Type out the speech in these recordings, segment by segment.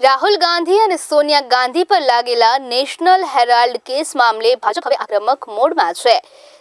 રાહુલ ગાંધી અને સોનિયા ગાંધી પર લાગેલા નેશનલ હેરાલ્ડ કેસ મામલે ભાજપ હવે આક્રમક મોડમાં છે.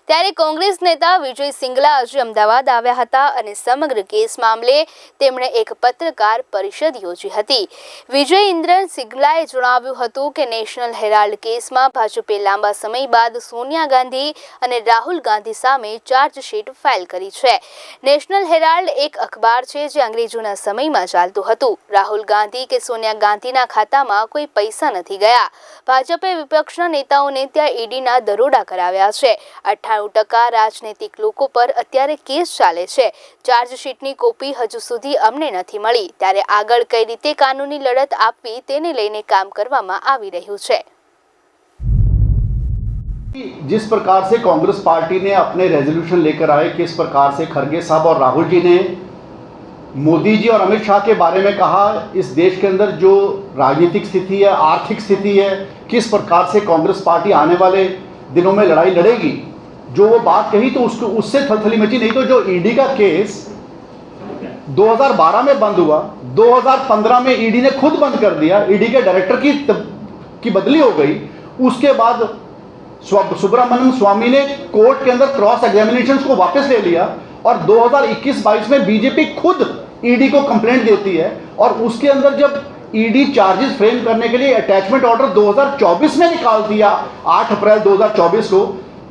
ત્યારે કોંગ્રેસ નેતા વિજય સિંગલા આજે અમદાવાદ આવ્યા હતા અને સમગ્ર કેસ મામલે તેમણે એક પત્રકાર પરિષદ યોજી હતી. વિજય ઇન્દ્રન સિંગલાએ જણાવ્યું હતું કે નેશનલ હેરાલ્ડ કેસમાં ભાજપે લાંબા સમય બાદ સોનિયા ગાંધી અને રાહુલ ગાંધી સામે ચાર્જશીટ ફાઇલ કરી છે. નેશનલ હેરાલ્ડ એક અખબાર છે જે અંગ્રેજોના સમયમાં ચાલતું હતું. રાહુલ ગાંધી કે સોનિયા ગાંધીના ખાતામાં કોઈ પૈસા નથી ગયા. ભાજપે વિપક્ષના નેતાઓને ત્યાં ઈડીના દરોડા કરાવ્યા છે. અઠ્ઠાણું ટકા રાજનૈતિક લોકો પર અત્યારે કેસ ચાલે છે ચાર્જશીટની કોપી હજુ સુધી અમને નથી મળી ત્યારે આગળ કઈ રીતે કાનૂની લડત આપવી તેને લઈને કામ કરવામાં આવી રહ્યું છે जिस प्रकार से कांग्रेस पार्टी ने अपने रेजोल्यूशन लेकर आए किस प्रकार से खड़गे साहब और राहुल जी ने मोदी जी और अमित शाह के बारे में कहा इस देश के अंदर जो राजनीतिक स्थिति है आर्थिक स्थिति है किस प्रकार से कांग्रेस पार्टी आने वाले दिनों में लड़ाई लड़ेगी जो वो बात कही तो उसको उससे थलथली मची नहीं तो जो ईडी का केस 2012 में बंद हुआ 2015 में ईडी ने खुद बंद कर दिया ईडी के डायरेक्टर की तब, की बदली हो गई उसके बाद सुब्रमण्यम स्वामी ने कोर्ट के अंदर क्रॉस एग्जामिनेशन को वापस ले लिया और 2021-22 में बीजेपी खुद ईडी को कंप्लेंट देती है और उसके अंदर जब ईडी चार्जेस फ्रेम करने के लिए अटैचमेंट ऑर्डर 2024 में निकाल दिया 8 अप्रैल 2024 को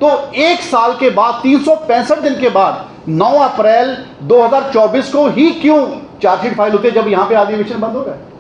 तो एक साल के बाद तीन दिन के बाद 9 अप्रैल 2024 को ही क्यों चार्जशीट फाइल होती है जब यहां पे अधिवेशन बंद हो रहा है